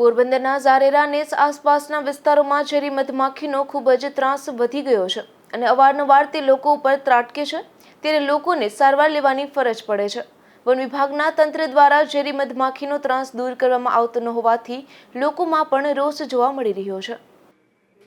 પોરબંદરના ઝારેરા નેસ આસપાસના વિસ્તારોમાં ઝેરી મધમાખીનો ખૂબ જ ત્રાસ વધી ગયો છે અને અવારનવાર તે લોકો ઉપર ત્રાટકે છે. ત્યારે લોકોને સારવાર લેવાની ફરજ પડે છે. વન વિભાગના તંત્ર દ્વારા ઝેરી મધમાખીનો ત્રાસ દૂર કરવામાં આવતો ન હોવાથી લોકોમાં પણ રોષ જોવા મળી રહ્યો છે.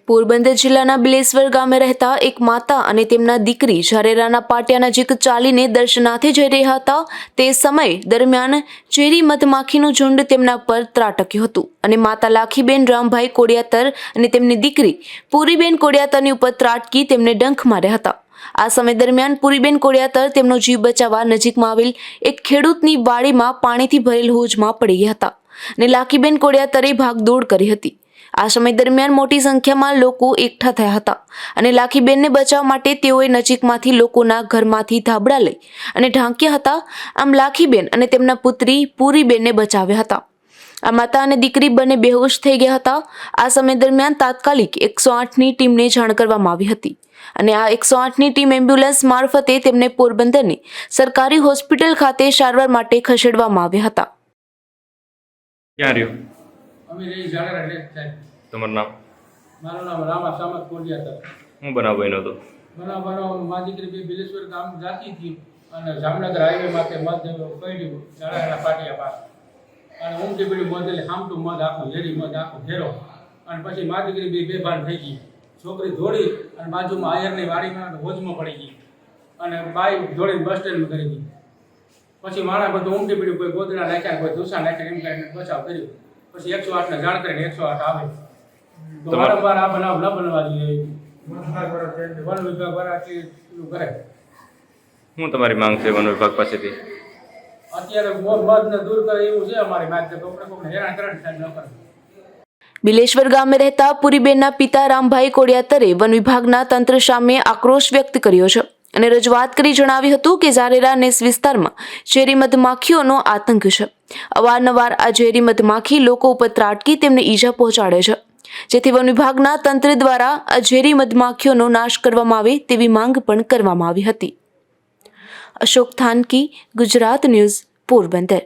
પોરબંદર જિલ્લાના બિલેશ્વર ગામે રહેતા એક માતા અને તેમના દીકરી ઝારેરાના પાટિયા નજીક ચાલીને દર્શનાર્થે જઈ રહ્યા હતા. તે સમય દરમિયાન ચેરી મધમાખીનું ઝુંડ તેમના પર ત્રાટક્યું હતું અને માતા લાખીબેન રામભાઈ કોડિયાતર અને તેમની દીકરી પૂરીબેન કોડિયાતરની ઉપર ત્રાટકી તેમને ડંખ માર્યા હતા. આ સમય દરમિયાન પુરીબેન કોડિયાતર તેમનો જીવ બચાવવા નજીકમાં આવેલ એક ખેડૂતની વાડીમાં પાણીથી ભરેલ હોજમાં પડી ગયા હતા. અને લાખીબેન કોડિયાતરે ભાગદોડ કરી હતી. આ સમય દરમિયાન મોટી સંખ્યામાં લોકો એકઠા થયા હતા અને લાખીબેનને બચાવવા માટે તેઓએ નજીકમાંથી લોકોના ઘરમાંથી ધાબળા લઈ અને ઢાંક્યા હતા. આમ લાખીબેન અને તેમના પુત્રી પૂરીબેનને બચાવ્યા હતા. આ માતા અને દીકરી બંને બેહોશ થઈ ગયા હતા. આ સમય દરમિયાન તાત્કાલિક એકસો આઠની ટીમને જાણ કરવામાં આવી હતી અને આ એકસો આઠની ટીમ એમ્બ્યુલન્સ મારફતે તેમને પોરબંદરની સરકારી હોસ્પિટલ ખાતે સારવાર માટે ખસેડવામાં આવ્યા હતા. ક્યાં રહ્યો? અમે રહી ઝાડરા રહે સાહેબ. તમારું નામ? મારું નામ રામા સામત કોડિયાતર. હું બનાવ બન્યો હતો. બનાવ બનાવ મારી દીકરી બી બિલેશ્વર ગામ જાતી હતી અને જામનગર હાઈવે માથે મધ પડ્યું ઝાડાના પાટિયા પાસે. અને ઊંઘી પડી એટલે હામટું મધ આખું ઝેરી મધ આખું ઘેરો. અને પછી મા દીકરી બે બેભાન થઈ ગઈ. છોકરી દોડી અને બાજુમાં આયરની વાડીમાં હોજમાં પડી ગઈ. અને બાઈ દોડીને બસ સ્ટેન્ડમાં કરી ગઈ પછી માણસ બધું ઉમટી પીડ્યું કોઈ ગોદડા નાખ્યા કોઈ ધૂસા નાખ્યા એમ કરીને બચાવ કર્યો. પછી એકસો આઠને જાણ કરીને એકસો આઠ આવે. તો વારંવાર આ બનાવ ન બનવા જોઈએ વન વિભાગ વાળા કરે. હું તમારી માંગ છે વન વિભાગ પાસેથી? અત્યારે મધ ને દૂર કરે એવું છે અમારી માગ કે આપણે કોઈને હેરાન કરે ન કરે. બિલેશ્વર ગામે રહેતા પુરીબેનના પિતા રામભાઈ કોડિયાતરે વન વિભાગના તંત્ર સામે આક્રોશ વ્યક્ત કર્યો છે. અને રજૂઆત કરી જણાવ્યું હતું કે ઝારેરા નેસ વિસ્તારમાં ઝેરી મધમાખીઓનો આતંક છે. અવારનવાર આ ઝેરી મધમાખી લોકો ઉપર ત્રાટકી તેમને ઈજા પહોંચાડે છે. જેથી વન વિભાગના તંત્ર દ્વારા આ ઝેરી મધમાખીઓનો નાશ કરવામાં આવે તેવી માંગ પણ કરવામાં આવી હતી. અશોક થાનકી, ગુજરાત ન્યૂઝ, પોરબંદર.